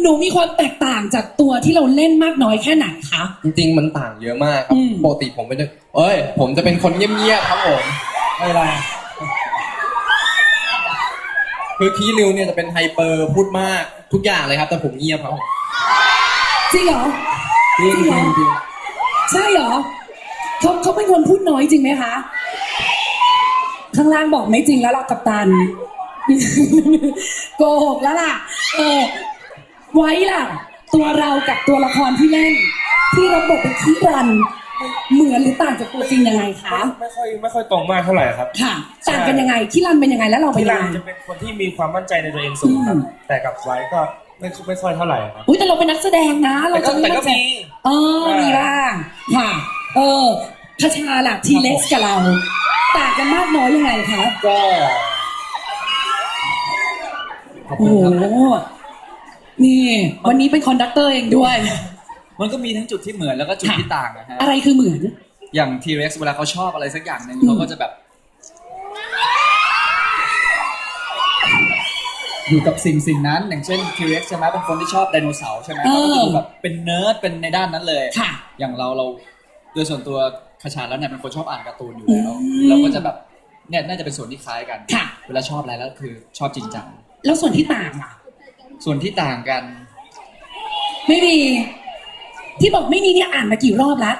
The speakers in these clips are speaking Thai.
หนูมีความแตกต่างจากตัวที่เราเล่นมากน้อยแค่ไหนคะ จริงๆมันต่างเยอะมากครับอืม ปกติผมเป็นเอ้ย ผมจะเป็นคนเงียบๆครับผมไม่เป็นไรคือคีริวเนี่ยจะเป็นไฮเปอร์พูดมากทุกอย่างเลยครับ แต่ผมเงียบครับผมจริงเหรอ จริงจริงเหรอจริงใช่เหรอเขาเขาเป็นคนพูดน้อยจริงไหมคะ ข้างล่างบอกไม่จริงแล้วล่ะกับตัน โกหกแล้วล่ะ เออ ไว้ล่ะ ตัวเรากับตัวละครที่เล่น ที่รับบทเป็นคีรัน เหมือนหรือต่างจากตัวจริงยังไงคะ ไม่ค่อยไม่ค่อยตรงมากเท่าไหร่ครับ ค่ะ ต่างกันยังไงคีรันเป็นยังไงแล้วเราเป็นพี่ยัรังนไง จะเป็นคนที่มีความมั่นใจในตัวเองสูงครับ อืม แต่กับไว้ก็ไม่ไม่ค่อยเท่าไหร่ครับ อุ้ยแต่เราเป็นนักแสดงนะ เราแต่ก็จะแต่ก็ไมั่นใจมีเออมีบ้างค่ะ เออคชาล่ะทีเล็กกับเรา ต่างกันมากน้อยยังไงคะ ก็ ขอบโอ้คุณโห ครับนี่ วันนี้เป็นคอนดักเตอร์เองด้วย มันก็มีทั้งจุดที่เหมือนแล้วก็จุดที่ต่างนะฮะ อะไรคือเหมือน อย่างทีเร็กซ์เวลาเขาชอบอะไรสักอย่างหนึ่งอืม เขาก็จะแบบ อยู่กับสิ่งสิ่งนั้น อย่างเช่นทีเร็กซ์ใช่ไหมเป็นคนที่ชอบไดโนเสาร์ใช่ไหมเขาก็จะดูแบบเป็นเนิร์ดเป็นในด้านนั้นเลย ค่ะ อย่างเราเราโดยส่วนตัวคชาแล้วเนี่ยเป็นคนชอบอ่านการ์ตูนอยู่แล้ว อืมเราก็จะแบบเนี่ยน่าจะเป็นส่วนที่คล้ายกัน ค่ะ เวลาชอบอะไรแล้วคือชอบจริงจัง แล้วส่วนที่ต่างอะ ส่วนที่ต่างกัน ไม่มี ที่บอกไม่มีเนี่ยอ่านมากี่รอบแล้ว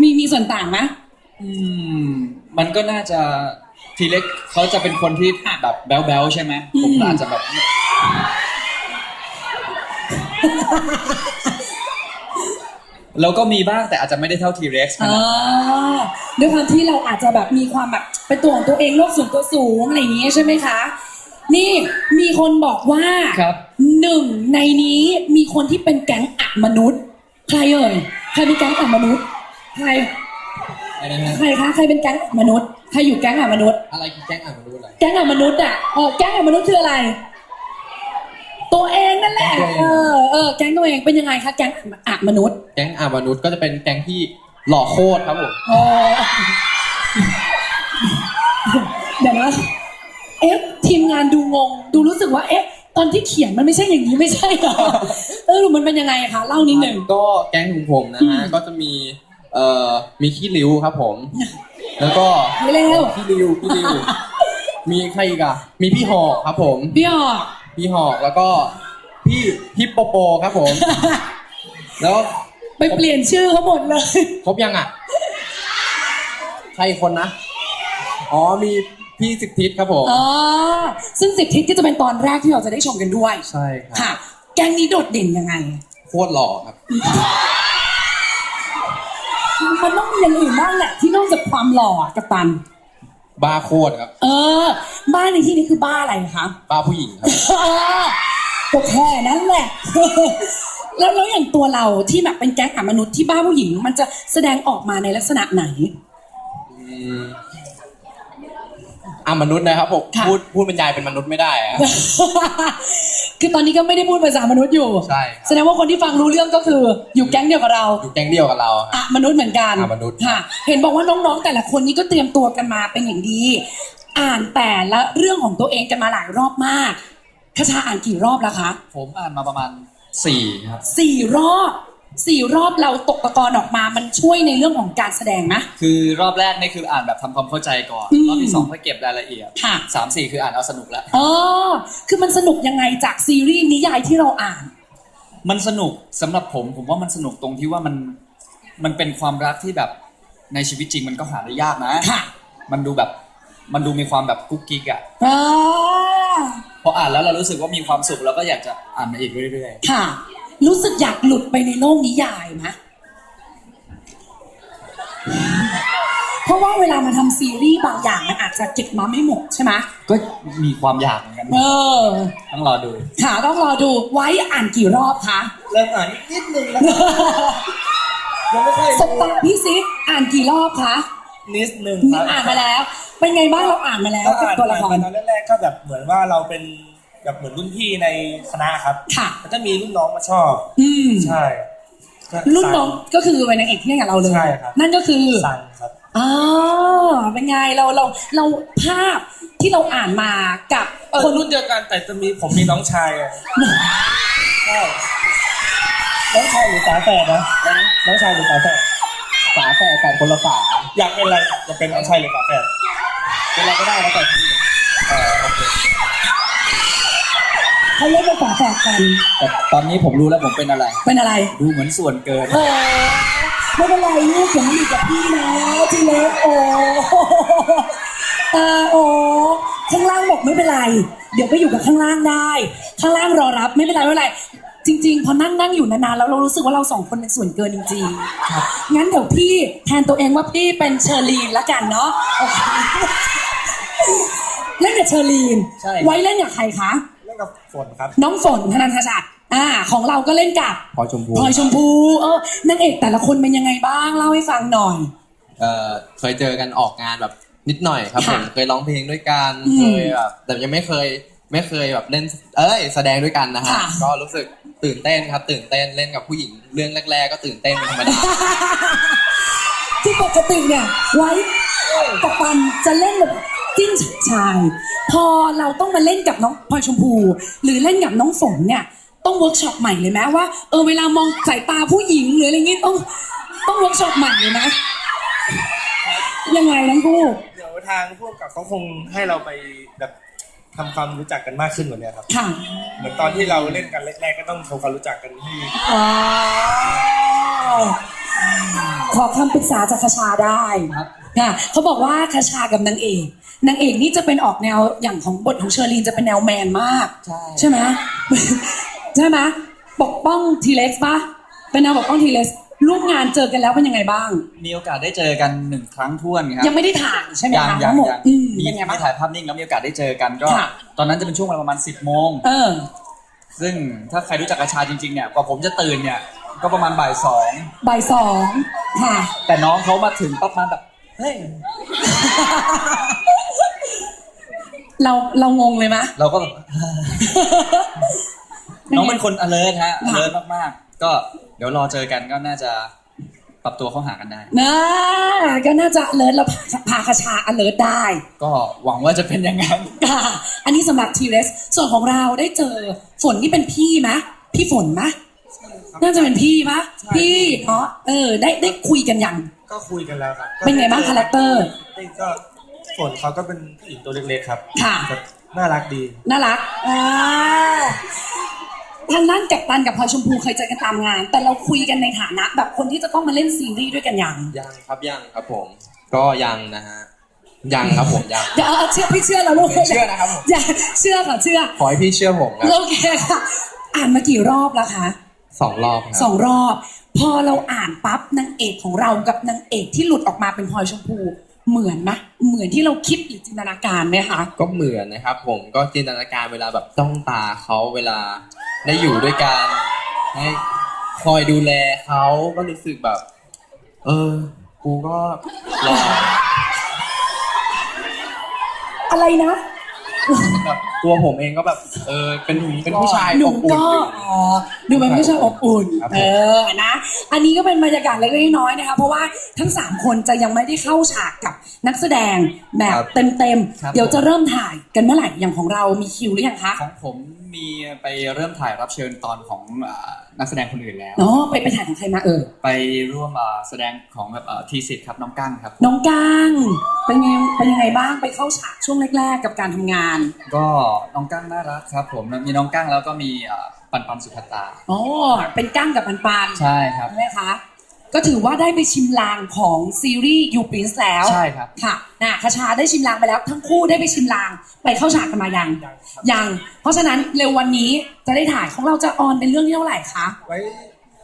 มีมีส่วนต่างไหมอืม มันก็น่าจะทีเล็กเขาจะเป็นคนที่แบบแบ๊วๆใช่ไหมผมก็อาจจะแบบ แล้วก็มีบ้างแต่อาจจะไม่ได้เท่าทีเร็กซ์ขอ่นาดนั้นาด้วยความที่เราอาจจะแบบมีความแบบเป็นตัวของตัวเองโลกส่วนตัวสูงอะไรอย่างนี้ใช่ไหมคะ นี่มีคนบอกว่าครับหนึ่งในนี้มีคนที่เป็นแก๊งอะมนุษย์ ใครเอ่ยใครเป็นแก๊งอะมนุษย์ ใครอะไรนะฮะใครคะใครเป็นแก๊งอะมนุษย์ใครอยู่แก๊งอะมนุษย์ อะไรคือแก๊งอ่านมาดูอะไรแก๊งอะมนุษย์อะเออแก๊งอะมนุษย์คืออะไร ตัวเองนั่นแหละแก๊งตัวเองเออ เออ แก๊งตัวเองเป็นยังไงคะ แก๊งอะมนุษย์ แก๊งอ่านมนุษย์ก็จะเป็นแก๊งที่หล่อโคตรครับผมอ๋อเดี๋ยวนะ เอ๊ะ ทีมงานดูงง ดูรู้สึกว่า เอ๊ะ ตอนที่เขียนมันไม่ใช่อย่างนี้ไม่ใช่เหรอ เออมันเป็นยังไงคะ เล่านิดหนึ่ง ก็แก๊งของผมนะฮะอืมก็จะมี เอ่อ มีขี้ริ้วครับผม แล้วก็ไปเร็วขี้ริ้วขี้ริ้ว มีใครอีกอะมีพี่หอกครับผม พี่ออก พี่หอกแล้วก็พี่ฮิปโปโปครับผม แล้วไปเปลี่ยนชื่อเขาหมดเลย ครบยังอะ ใครอีกคนนะ อ๋อมีพี่สิบทิศครับผม อ๋อ ซึ่งสิบทิศก็จะเป็นตอนแรกที่เราจะได้ชมกันด้วย ใช่ครับค่ะ แก๊งนี้โดดเด่นยังไง โคตรหล่อครับ มันต้องมีอย่างอื่นบ้างแหละที่นอกจากความหล่ออะกัปตัน บ้าโคตรครับ เออ บ้านในที่นี้คือบ้าอะไรคะบ้าผู้หญิงครับก็แค่นั้นแหละ แล้วแล้วอย่างตัวเราที่แบบเป็นแก๊งอามนุษย์ที่บ้าผู้หญิง มันจะแสดงออกมาในลักษณะไหน อืมอะมนุษย์นะครับผมค่ะ พูดพูดบรรยายเป็นมนุษย์ไม่ได้อะ คือตอนนี้ก็ไม่ได้พูดภาษามนุษย์อยู่ ใช่แสดงว่าคนที่ฟังรู้เรื่องก็คืออยู่แก๊งเดียวกับเราอยู่แก๊งเดียวกับเราครับอะมนุษย์เหมือนกันอะมนุษย์ ค่ะ เห็นบอกว่าน้องๆ แต่ละคนนี้ก็เตรียมตัวกันมาเป็นอย่างดี อ่านแต่ละเรื่องของตัวเองกันมาหลายรอบมากคชาอ่านกี่รอบแล้วคะผมอ่านมาประมาณสี่ครับ สี่รอบ สี่รอบเราตกตะกอนออกมามันช่วยในเรื่องของการแสดงไหมคือรอบแรกนี่คืออ่านแบบทำความเข้าใจก่อน อืมรอบที่สองก็เก็บรายละเอียดค่ะ สามสี่คืออ่านเอาสนุกแล้วอ๋อคือมันสนุกยังไงจากซีรีส์นิยายที่เราอ่าน มันสนุกสำหรับผมผมว่ามันสนุกตรงที่ว่ามันมันเป็นความรักที่แบบในชีวิตจริงมันก็หาได้ยากนะ ค่ะมันดูแบบมันดูมีความแบบกุ๊กกิ๊กอะอ่าพออ่านแล้วเรารู้สึกว่ามีความสุขเราก็อยากจะอ่านมาอีกเรื่อยค่ะ รู้สึกอยากหลุดไปในโลกนิยายไหมเพราะว่าเวลามาทำซีรีส์บางอย่างมันอาจจะเก็บมาไม่หมดใช่ไหมๆก็มีความอยากเหมือนกันเออต้องรอดู ค่ะต้องรอดูไว้อ่านกี่รอบคะ เริ่มอ่านนิดนึงแล้วยังไม่ค่อยสบตาพี่ซิอ่านกี่รอบคะนิดนึงนี่ครับอ่านมาแล้ว เป็นไงบ้างเราอ่านมาแล้วก็กับอ่านตัวละครอ่านตอนแรกๆก็แบบเหมือนว่าเราเป็น แบบเหมือนรุ่นพี่ในคณะครับค่ะ แล้วก็มีรุ่นน้องมาชอบ อืมใช่ก็รุ่นน้องก็คือเป็นนางเอกที่เล่นกับเราเลย ใช่ครับนั่นก็คือสั่งครับ อ๋อเป็นไงเราเราเราภาพที่เราอ่านมากับเออคนรุ่นเดียวกันแต่จะมีผมมีน้องชายอะใช่น้องชายหรือฝาแฝดนะน้องชายหรือฝาแฝดฝาแฝดแฝดคนละฝาอยากเป็นอะไรอยากเป็นน้องชายหรือฝาแฝดเป็นอะไรก็ได้แล้วแต่พี่เออโอเค เขาเล่นเป็นฝาแฝดกัน แต่ตอนนี้ผมรู้แล้วผมเป็นอะไร เป็นอะไร ดูเหมือนส่วนเกิน เออไม่เป็นไรลูกอย่ามาอยู่กับพี่นะทีเล็กโอ้เออโอ้ข้างล่างบอกไม่เป็นไร เดี๋ยวไปอยู่กับข้างล่างได้ ข้างล่างรอรับไม่เป็นไรไม่เป็นไร จริง ๆ พอนั่งนั่งอยู่นานๆแล้วเรารู้สึกว่าเราสองคนเป็นส่วนเกินจริงๆงั้นเดี๋ยวพี่แทนตัวเองว่าพี่เป็นเชอรีนละกันเนาะโอเคเล่นกับเชอรีน ใช่ ไว้เล่นกับใครคะเล่นกับฝนครับ น้องฝนธนันทชัดอ่า ของเราก็เล่นกับพลอยชมพูพลอยชมพูเออนางเอกแต่ละคนเป็นยังไงบ้างเล่าให้ฟังหน่อย เอ่อเคยเจอกันออกงานแบบนิดหน่อยครับผค่ะมเคยร้องเพลงด้วยกันอืมเคยแบบแต่ยังไม่เคยไม่เคยแบบเล่น เอ้ย แสดงด้วยกันนะฮะค่ะ ก็รู้สึกตื่นเต้นครับ ตื่นเต้นเล่นกับผู้หญิงเรื่องแรก ๆ ก็ตื่นเต้นเป็นธรรมดา ที่ปกติเนี่ยไว้กับปันจะเล่นแบบ จิ้นชาย พอเราต้องมาเล่นกับน้องพลอยชมพู หรือเล่นกับน้องฝนเนี่ย ต้องเวิร์กช็อปใหม่เลยไหมว่าเออเวลามองสายตาผู้หญิงหรืออะไรเงี้ยต้องต้องเวิร์กช็อปใหม่เลยไหมยังไงทั้งคู่เดี๋ยวทางพวกกับเขาคงให้เราไปแบบทำความรู้จักกันมากขึ้นกว่านี้ครับ ค่ะ เหมือนตอนที่เราเล่นกันแรกๆ ก็ต้องทำความรู้จักกันให้อ๋อขอคำปรึกษาจากคชาได้ครับค่ะเขาบอกว่าคชากับนางเอก นางเอกนี่จะเป็นออกแนวอย่างของบทของเชอรีนจะเป็นแนวแมนมาก ใช่ ใช่ไหม ใช่ไหมปกป้องทีเล็กปะเป็นแนวปกป้องทีเล็กร่วมงานเจอกันแล้วเป็นยังไงบ้าง มีโอกาสได้เจอกันหนึ่งครั้งท้วนครับยังไม่ได้ถ่ายใช่ไหมยังคะยัทั้งงหมดยังอืมมีเป็นไงบ้ามีง ถ่ายภาพนิ่งแล้วมีโอกาสได้เจอกันก็ ค่ะ ตอนนั้นจะเป็นช่วงเวลาประมาณ 10โมง เออ ซึ่งถ้าใครรู้จักกระชาจริงๆเนี่ยกว่าผมจะตื่นเนี่ยก็ประมาณบ่ายสองบ่ายสองค่ะ แต่น้องเขามาถึงประมาณแบบเฮ้ย เราเรางงเลยมะ เราก็แบบ น้องเป็นคน alert ฮะค่ะ alert มากๆ ก็เดี๋ยวรอเจอกันก็น่าจะปรับตัวเข้าหากันได้นะก็น่าจะเลิศเราพาพาคชาอเลิศได้ก็หวังว่าจะเป็นอย่างนั้น ค่ะอันนี้สำหรับทีเรสส่วนของเราได้เจอฝนนี่เป็นพี่มะ พี่ฝนมะน่าจะเป็นพี่มะพี่เนาะเออได้ได้คุยกันยังก็คุยกันแล้วครับเป็นไงบ้างคาแรคเตอร์นี่ก็ ฝนเขาก็เป็นผู้หญิงตัวเล็กๆครับค่ะแบบน่ารักดี น่ารักอ่าทางด้านกับตันกับพลอยชมพูเคยเจอกันตามงาน แต่เราคุยกันในฐานะ แบบคนที่จะต้องมาเล่นซีรีส์ด้วยกันยังยังครับยังครับผม ก็ยังนะฮะยังครับผมยัง เดี๋ยวเอาเชื่อพี่เชื่อแล้วลูกเชื่อนะครับผม อย่าเชื่อค่ะเชื่อขอให้พี่เชื่อผมครับโอเคค่ะ อ่านมากี่รอบแล้วคะ สองรอบคสรัอบงรอบ พอเราอ่านปั๊บนางเอกของเรากับนางเอกที่หลุดออกมาเป็นพลอยชมพู เหมือนไหมเหมือนที่เราคิดหรือจินตนาการไหมคะก็เหมือนนะครับ ผมก็จินตนาการเวลาแบบจ้องตาเขาเวลาได้อยู่ด้วยกันให้คอยดูแลเขาก็รู้สึกแบบ เออ กูก็รออะไรนะ แบบ ตัวผมเองก็แบบเออเป็นเป็นผู้ชายหนุ่อมบอุ่นก็อยู่ อ๋อดูเป็นผู้ชายอบอุ่น ครับผม เออนะ อันนี้ก็เป็นบรรยากาศเล็กๆน้อยๆนะคะ เพราะว่าทั้งสามคนจะยังไม่ได้เข้าฉากกับนักแสดงแบบเต็มครับ ๆ เดี๋ยวจะเริ่มถ่ายกันเมื่อไหร่อย่างของเรามีคิวหรือยังคะ ของผม มีไปเริ่มถ่ายรับเชิญตอนของอ่านักแสดงคนอื่นแล้วอ๋อไปไปถ่ายของใครมาเออไปร่วมอ่าแสดงของแบบทีสิทธ์ครับน้องกั้งครับ น้องก้างเป็นไงเป็นยังไงบ้างไปเข้าฉากช่วงแรก ๆ กับการทำงาน ก็น้องกั้งน่ารักครับ ผมมีน้องกั้งแล้วก็มีอ่าปันปันสุภัตตาอ๋อเป็นก้างกับปันปันใช่ครับใช่ไหมคะ ก็ถือว่าได้ไปชิมลางของซีรีส์ยูปรินซ์แล้วใช่ครับ ค่ะนะคชาได้ชิมลางไปแล้ว ทั้งคู่ได้ไปชิมลางไปเข้าฉากกันมายังยังครับยังเพราะฉะนั้นเร็ววันนี้จะได้ถ่ายของเราจะออนเป็นเรื่องที่เท่าไหร่คะไว้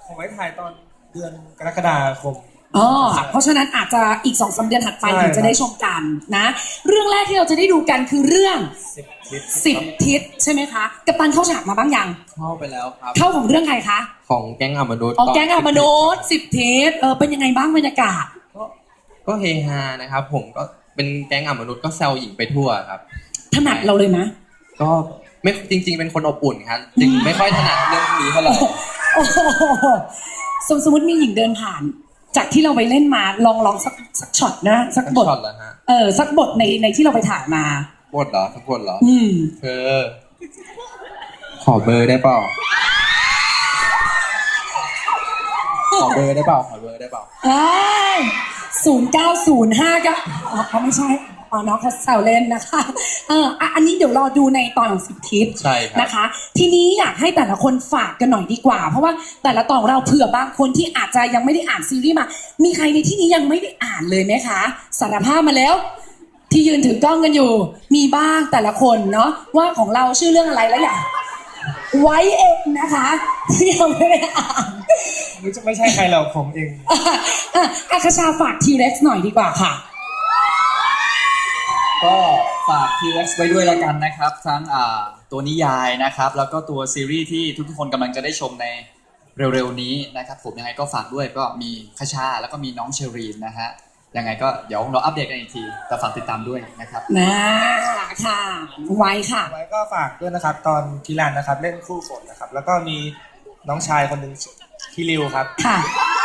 ผมไว้ถ่ายตอนเดือนกรกฎาคม อ๋อเพราะฉะนั้นอาจจะอีกสองสามเดือนถัดไปใช่ถึงจะได้ชมกันนะ เรื่องแรกที่เราจะได้ดูกันคือเรื่องสิบลิตรสิบทิศใช่ไหมคะกัปตันเข้าฉากมาบ้างยังเข้าไปแล้วครับ เข้าของเรื่องใครคะของแก๊งอมนุษย์อ๋อแก๊งอามโนตสิบทิศเออเป็นยังไงบ้างบรรยากาศ ก็ก็เฮฮานะครับ ผมก็เป็นแก๊งอมนุษย์ก็แซวหญิงไปทั่วครับ ถนัดเราเลยนะ ก็ไม่จริง ๆ เป็นคนอบอุ่นครับจึงไม่ค่อยถนัดเรื่องพวกนี้เท่าไหร่ โอ้โหสมสมมติมีหญิงเดินผ่าน จากที่เราไปเล่นมาลองลองสักสักช็อตนะ สักบทช็อตแล้วฮะเออสักบทในในที่เราไปถ่ายมา บทเหรอทั้งบทเหรออืมเธอขอเบอร์ได้เปล่าขอเบอร์ได้เปล่าขอเบอร์ได้เปล่าศูนย์เก้าศูนย์ห้าก็อ๋อเขาไม่ใช่ อ๋อน้องเขาแซวเล่นนะคะเอออะอันนี้เดี๋ยวรอดูในตอนของสิบทิศใช่ครับ นะคะ ทีนี้อยากให้แต่ละคนฝากกันหน่อยดีกว่า เพราะว่าแต่ละตอนของเราเผื่อบางคนที่อาจจะยังไม่ได้อ่านซีรีส์มา มีใครในที่นี้ยังไม่ได้อ่านเลยไหมคะ สารภาพมาแล้ว ที่ยืนถือกล้องกันอยู่ มีบ้างแต่ละคนเนาะว่าของเราชื่อเรื่องอะไรแล้วอย่างไว้เองนะคะที่ยังไม่ได้อ่าน ไม่ใช่ไม่ใช่ใครหรอกผมเองอะอะอาคาชาฝากทีเร็กซ์หน่อยดีกว่าค่ะ ก็ฝาก T-Rex ไว้ด้วยละกันนะครับ ทั้งอ่าตัวนิยายนะครับ แล้วก็ตัวซีรีส์ที่ทุกๆคนกำลังจะได้ชมในเร็วๆนี้นะครับ ผมยังไงก็ฝากด้วยก็มีคชาแล้วก็มีน้องเชอรีนนะฮะยังไงก็เดี๋ยวเราอัปเดตกันอีกทีแต่ฝากติดตามด้วยนะครับ นะค่ะ ไว้ค่ะ ไว้ก็ฝากด้วยนะครับ ตอนทีรันนะครับ เล่นคู่ฝนนะครับ แล้วก็มีน้องชายคนหนึ่งพี่ริวครับ ค่ะ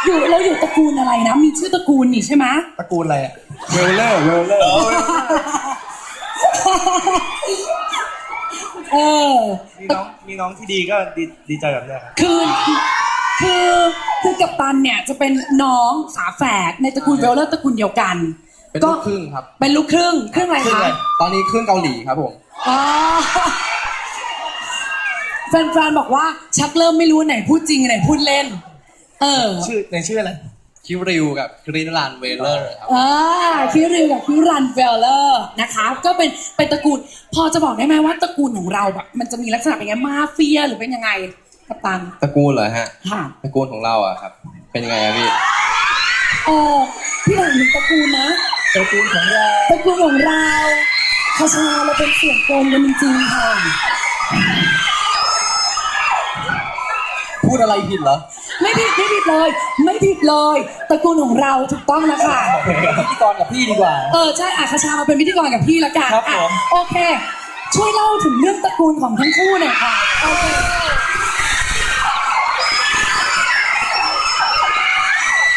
อยู่เราอยู่ตระกูลอะไรนะ มีชื่อตระกูลนี่ใช่ไหมตระกูลอะไรอะเวลเลอร์เวลเลอร์ เออ มีน้องมีน้องที่ดีก็ดีดีใจแบบเนี้ยครับ คือคือคือกัปตันเนี่ยจะเป็นน้องฝาแฝดในตระกูลเวลเลอร์ตระกูลเดียวกันเป็นก็ลูกครึ่งครับ เป็นลูกครึ่งครึ่งอะไรครึ่งคะอะไรตอนนี้ครึ่งเกาหลีครับผม อ๋อแฟนๆบอกว่าชักเริ่มไม่รู้ไหนพูดจริงไหนพูดเล่น เออ ชื่อในชื่ออะไร คิวริวกับครินลานเวลเลอร์ครับ อ่าคิริวกับคิรันเวลเลอร์นะคะ ก็เป็นเป็นตระกูล พอจะบอกได้ไหมว่าตระกูลของเราแบบมันจะมีลักษณะเป็นไงมาเฟียหรือเป็นยังไงกัปตันตระกูลเหรอฮะ ค่ะ ตระกูลของเราอะครับ เป็นยังไงอะพี่เออพี่หลังหนึ่งตระกูลนะตระกูลของเราตระกูลของเราคาชาเราเป็นเสียงโกนกันจริงๆค่ะพู ดอะไรผิดเหรอไม่ผิดไม่ผิดเลย ไม่ผิดเลยตระกูลของเราถูกต้องแล้วค่ะพิธีกรกับพี่ดีกว่า เออใช่อาคาชามาเป็นพิธีกรกับพี่ละกันครับอะผมโอเค ช่วยเล่าถึงเรื่องตระกูลของทั้งคู่หน่อยค่ะโอเค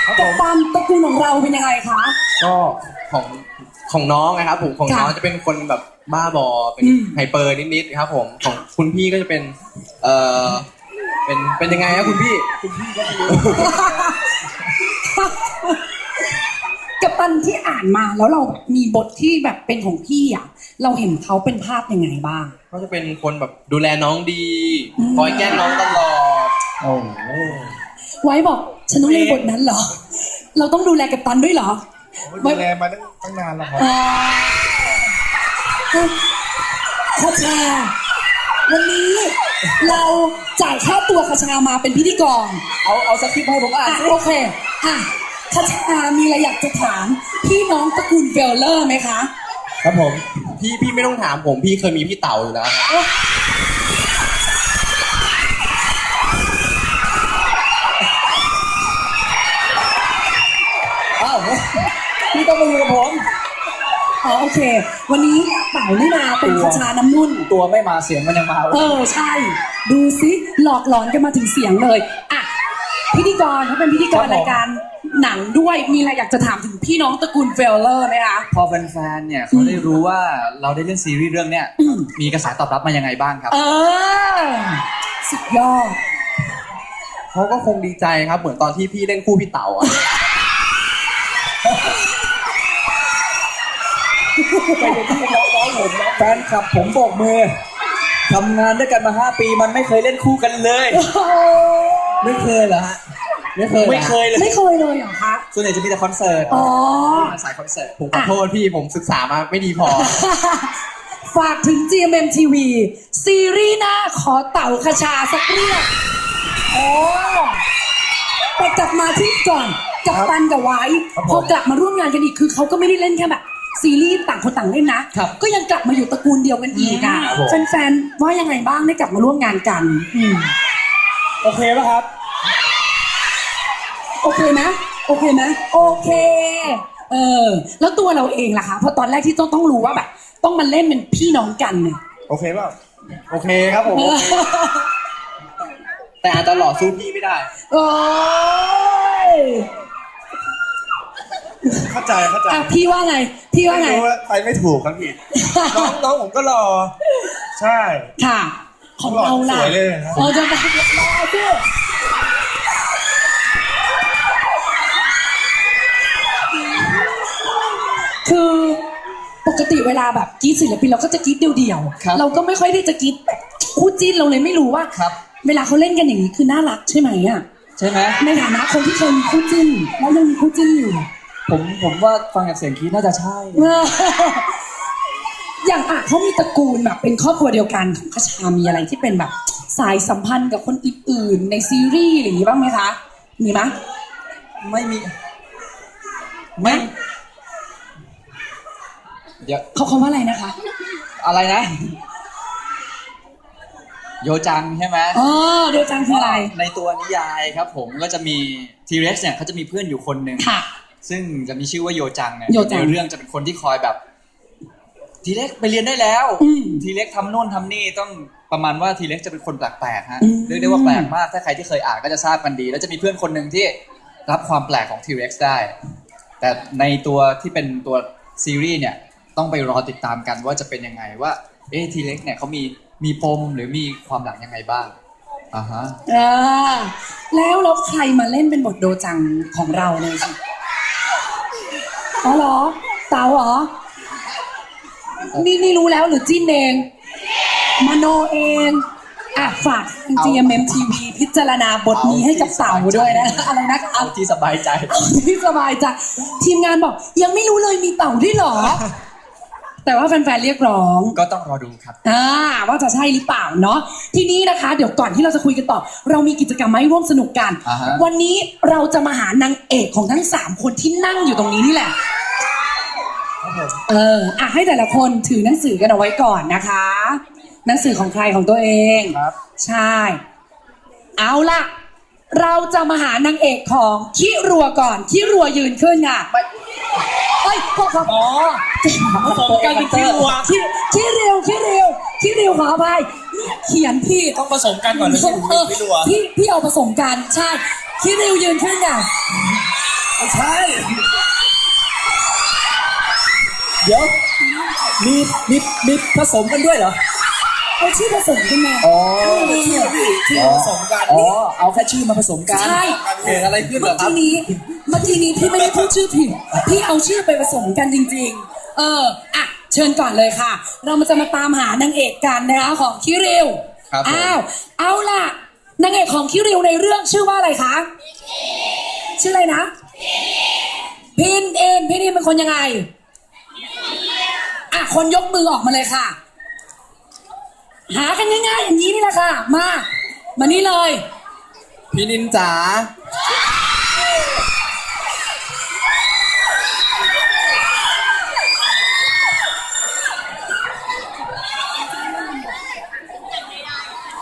ครับผกัปมตันตระกูลของเราเป็นยังไงคะก็ของของน้องนะครับผมของค่ะน้องจะเป็นคนแบบบ้าบอเป็นอืมไฮเปอร์นิดๆครับผมของคุณพี่ก็จะเป็นเอ่อ เป็นเป็นยังไงครับคุณพี่คุณพี่ก็ไม่รู้กัปตันที่อ่านมาแล้วเรามีบทที่แบบเป็นของพี่อะ เราเห็นเขาเป็นภาพยังไงบ้าง ก็จะเป็นคนแบบดูแลน้องดีอืม คอยแกล้งน้องตลอดโอ้โหไว้บอกฉันต้องเล่นบทนั้นเหรอ เราต้องดูแลกัปตันด้วยเหรอ ผมดูแลมาตั้งตั้งนานแล้วครับอ่าคาชาวันนี้ เราจ่ายค่าตัวคาชามาเป็นพิธีกรเอาเอาสคริปต์ให้ผมอ่านอะสิโอเคอะคาชามีอะไรอยากจะถามพี่น้องตระกูลเวลเลอร์ไหมคะ ครับผม พี่พี่ไม่ต้องถามผมพี่เคยมีพี่เต่าอยู่แล้วครับอ้าวพี่ต้องมาอยู่กับผม อ๋อโอเค วันนี้เต่านี่มาเป็นคาชาน้ำนุ่น ตัวไม่มาเสียงมันยังมาเออใช่ ดูซิหลอกหลอนกันมาถึงเสียงเลยอะพิธีกรเขาเป็นพิธีกรรายการหนังด้วยมีอะไรอยากจะถามถึงพี่น้องตระกูลเวลเลอร์ไหมคะพอแฟนๆเนี่ยเขาได้รู้ว่าเราได้เล่นซีรีส์เรื่องเนี้ยอืมมีกระแสตอบรับมายังไงบ้างครับ เออสุดยอดเขาก็คงดีใจครับ เหมือนตอนที่พี่เล่นคู่พี่เต่าอะ แฟนคลับผมโบกมือทำงานด้วยกันมา5ปีมันไม่เคยเล่นคู่กันเลย ไม่เคยเหรอฮะ ไม่เคยหรอไม่เคยเลย ไม่เคยเลยเหรอคะ ส่วนใหญ่จะมีแต่คอนเสิร์ตอ๋อมาสายคอนเสิร์ต ผมขอโทษพี่ผมศึกษามาไม่ดีพอ ฝากถึง GMM TV ซีรีส์หน้าขอเต่าคชาสักเรื่องโอ้แต่กลับมาที่ก่อนกับตันกับไว้ครับผมพอกลับมาร่วมงานกันอีกคือเขาก็ไม่ได้เล่นแค่แบบ ซีรีส์ต่างคนต่างเล่นนะ ครับก็ยังกลับมาอยู่ตระกูลเดียวกันอีกอะครับผม แฟนๆว่ายังไงบ้างได้กลับมาร่วมงานกัน อืมโอเคป่ะครับ โอเคไหมโอเคไหมโอเค เออ แล้วตัวเราเองล่ะคะเพราะตอนแรกที่ต้องต้องรู้ว่าแบบ ต้องมาเล่นเป็นพี่น้องกันเนี่ยโอเคเปล่าโอเคครับผมแต่อาจจะหล่อสู้พี่ไม่ได้ โอ้ย เข้าใจเข้าใจอะพี่ว่าไง พี่ว่าไงรู้ว่าไปไม่ถูกครับพี่น้องน้องผมก็รอ ใช่ ค่ะ ของเราล่ะสวยเลยนะ เราจะไปรอสิคือปกติเวลาแบบกรีดศิลปินเราก็จะกรีดเดี่ยวครับ ๆ เราก็ไม่ค่อยได้จะกรีดแบบคู่จิ้นเราเลยไม่รู้ว่า ครับ เวลาเขาเล่นกันอย่างนี้คือน่ารักใช่ไหมอะ ใช่ไหม ในฐานะคนที่เคยมีคู่จิ้น แล้วยังมีคู่จิ้นอยู่ ผมผมว่าฟังจากเสียงคิดน่าจะใช่เอออย่างอะเขามีตระกูลแบบเป็นครอบครัวเดียวกันของคชามีอะไรที่เป็นแบบ สายสัมพันธ์กับคนอื่นๆ ในซีรีส์อะไรอย่างนี้บ้างไหมคะ มีไหมไม่มี ไม่เดี๋ยวเขาคำว่าอะไรนะคะอะไรนะ โยจังใช่ไหม อ๋อเดียวจังคืออะไร ในตัวนิยายครับผมก็จะมีทีเร็กซ์เนี่ยเขาจะมีเพื่อนอยู่คนหนึ่ง ค่ะ ซึ่งจะมีชื่อว่าโยจังเนี่ยโยจัง ในเรื่องจะเป็นคนที่คอยแบบ ทีเล็กไปเรียนได้แล้ว อืม ทีเล็กทำโน่นทำนี่ต้องประมาณว่าทีเล็กจะเป็นคนแปลกๆฮะอืม เรียกได้ว่าแปลกมากถ้าใครที่เคยอ่านก็จะทราบกันดี แล้วจะมีเพื่อนคนหนึ่งที่รับความแปลกของทีเร็กซ์ได้ แต่ในตัวที่เป็นตัวซีรีส์เนี่ยต้องไปรอติดตามกันว่าจะเป็นยังไงว่า เอ๊ทีเล็กเนี่ยเขามีมีปมหรือมีความหลังยังไงบ้างอ่าฮะ อ่าแล้วแล้วใครมาเล่นเป็นบทโดจังของเราเลยสิ อ๋อเหรอ เต๋าเหรอ นี่นี่รู้แล้วหรือจิ้นเองมโนเองอะฝาก GMM TV พิจารณาบทนี้ให้กับเต๋าด้วยนะอะไรนะเอาเอาที่สบายใจเอาที่สบายใจทีมงานบอกยังไม่รู้เลยมีเต่าด้วยเหรอ แต่ว่าแฟนๆเรียกร้อง ก็ต้องรอดูครับ อ่าว่าจะใช่หรือเปล่าเนาะทีนี้นะคะ เดี๋ยวก่อนที่เราจะคุยกันต่อ เรามีกิจกรรมมาให้ร่วมสนุกกัน อ่าฮะ วันนี้เราจะมาหานางเอกของทั้งสามคนที่นั่งอยู่ตรงนี้นี่แหละ ครับผมเอออะให้แต่ละคนถือหนังสือกันเอาไว้ก่อนนะคะ หนังสือของใครของตัวเอง ครับ ใช่ เอาล่ะ เราจะมาหานางเอกของคิรัวก่อนคิรัวยืนขึ้นค่ะเอ้ยพวกเขาอ๋อผสมกันเป็นที่รัว คิคิเร็วคิเร็วคิเร็วขออภัยเนี่ยเขียนผิด ต้องผสมกันก่อนเลยที่เออที่รัวพี่พี่เอาผสมกันใช่คิเร็วยืนขึ้นค่ะ ไม่ใช่ เดี๋ยว มีมีมีผสมกันด้วยเหรอ เอาชื่อผสมกันมาอ๋อชื่อชื่อผสมกันอ๋อเอาแค่ชื่อมาผสมกันใช่เกิดอะไรขึ้นเหรเมื่ออครับกี้นี้เมื่อกี้นี้พี่ไม่ได้พูดชื่อผิดพี่เอาชื่อไปผสมกันจริง ๆ เอออะเชิญก่อนเลยค่ะ เรามาจะมาตามหานางเอกกันนะคะของคิริวครับผมอ้าวเอาล่ะนางเอกของคิริวในเรื่องชื่อว่าอะไรคะชื่ออะไรนะพินเองพินเองเป็นคนยังไงอะคนยกมือออกมาเลยค่ะ หากันง่ายๆอย่างนี้นี่แหละค่ะ มา มานี่เลย พี่นินจ๋า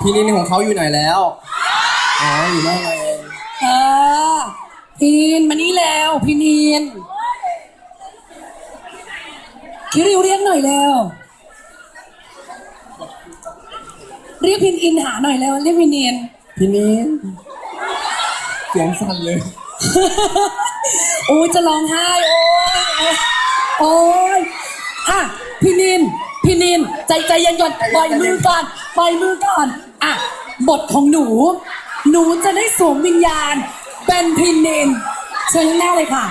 พี่นินของเขาอยู่ไหนแล้ว อ๋อ อยู่นั่นเองเออพีนมานี่แล้ว พีนีนคิริวเรียกหน่อยแล้ว เรียกพินอินหาหน่อยแล้วเรียกพินอินพี่นินเสียงสั่นเลย โอ้ยจะร้องไห้โอ้ยโอ้ยอะพี่นินพี่นินใจใจเย็นก่อนปล่อยมือก่อนปล่อยมือก่อนอะบทของหนู หนูจะได้สวมวิญญาณ เป็นพี่นินเชิญข้างหน้าเลยค่ะ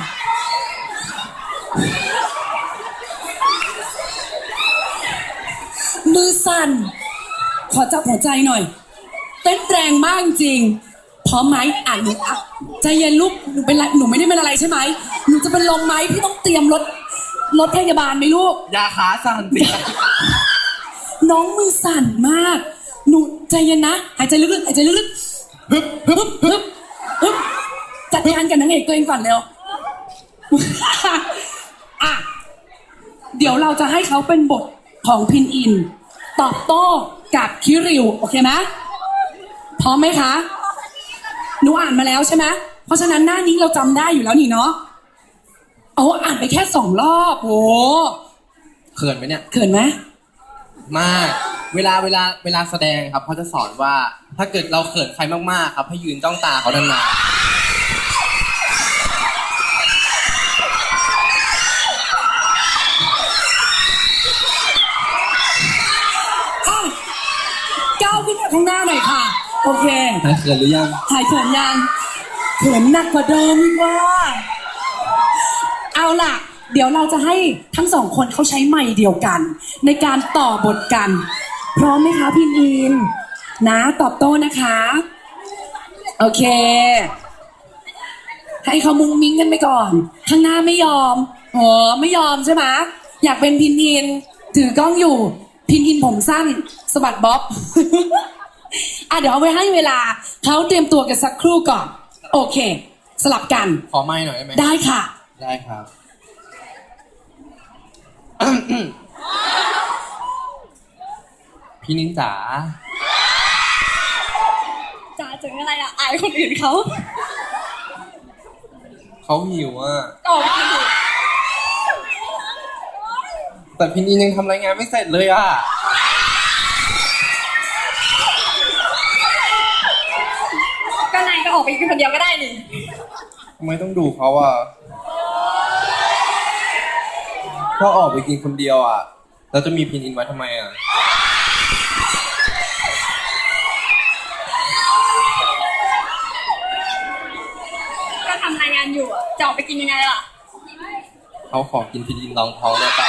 มือสั่น ขอจับหัวใจหน่อย เต้นแรงมากจริง พร้อมไหมอ่านหนูอะใจเย็นลูกหนูเป็นไรหนูไม่ได้เป็นอะไรใช่ไหมหนูจะเป็นลมไหมพี่ต้องเตรียมรถรถพยาบาลไหมลูก ยาขาสั่นสิน้องมือสั่นมาก หนูใจเย็นนะหายใจลึกๆหายใจลึกๆฮึบฮึบฮึบฮึบจัดการกับนางเอกตัวเองก่อนเร็วอะเดี๋ยวเราจะให้เขาเป็นบทของพินอิน ตอบโต้ กับคิริว โอเคไหมพร้อมไหมคะหนูอ่านมาแล้วใช่ไหมเพราะฉะนั้นหน้านี้เราจำได้อยู่แล้วนี่เนาะเอาอ่านไปแค่สองรอบโอ้เขินไหมเนี่ย เขินไหมมาก เวลาเวลาเวลาแสดงครับเขาจะสอนว่า ถ้าเกิดเราเขินใครมากๆครับ ให้ยืนจ้องตาเขานานๆ ขึ้นมาข้างหน้าหน่อยค่ะ โอเคหายเขินหรือยังหายเขินยังเขินหนักกว่าเดิมอีกว่า เอาล่ะ เดี๋ยวเราจะให้ทั้งสองคนเขาใช้ไมค์เดียวกัน ในการต่อบทกัน พร้อมไหมคะพี่อินนะตอบโต้นะคะ โอเค ให้เขามุงมิ้งกันไปก่อน ข้างหน้าไม่ยอมเออไม่ยอมใช่ไหมอยากเป็นพินอิน ถือกล้องอยู่ พินอินผมสั้นสะบัดบ๊อบ อะเดี๋ยวเอาไว้ให้เวลาเขาเตรียมตัวกันสักครู่ก่อน โอเค สลับกัน ขอไม้หน่อยได้ไหมได้ค่ะ ได้ครับ พี่นินจ๋าจ๋าถึงอะไรอะอายคนอื่นเขาเขาหิวอะก็ออกไปกินอยู่แต่พี่นินยังทำรายงานไม่เสร็จเลยอะ นคนเดียวก็ได้นี่ทำไมต้องดูเขาอะถ้าออกไปกินคนเดียวอะเราจะมีพินอินไว้ทำไมอะก็ทำรายงานอยู่อะจะออกไปกินยังไงล่ะ เขาขอกินพินอินรองท้องได้ป่ะ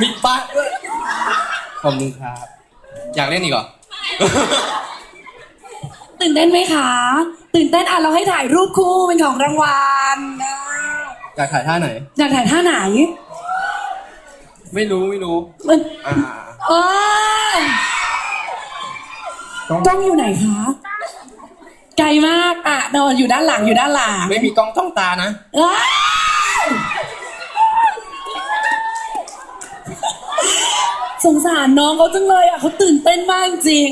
มีปะด้วย ขอบคุณครับ อยากเล่นอีกเหรอ ตื่นเต้นไหมคะ ตื่นเต้นอะเราให้ถ่ายรูปคู่เป็นของรางวัลนะอยากถ่ายท่าไหน อยากถ่ายท่าไหนไม่รู้ไม่รู้ มันอ่า เออต้องอยู่ไหนคะ ไกลมากอะนอนอยู่ด้านหลังอยู่ด้านหลังไม่มีกล้องจ้องตานะอ้าว สงสารน้องเขาจังเลยอะเขาตื่นเต้นมากจริง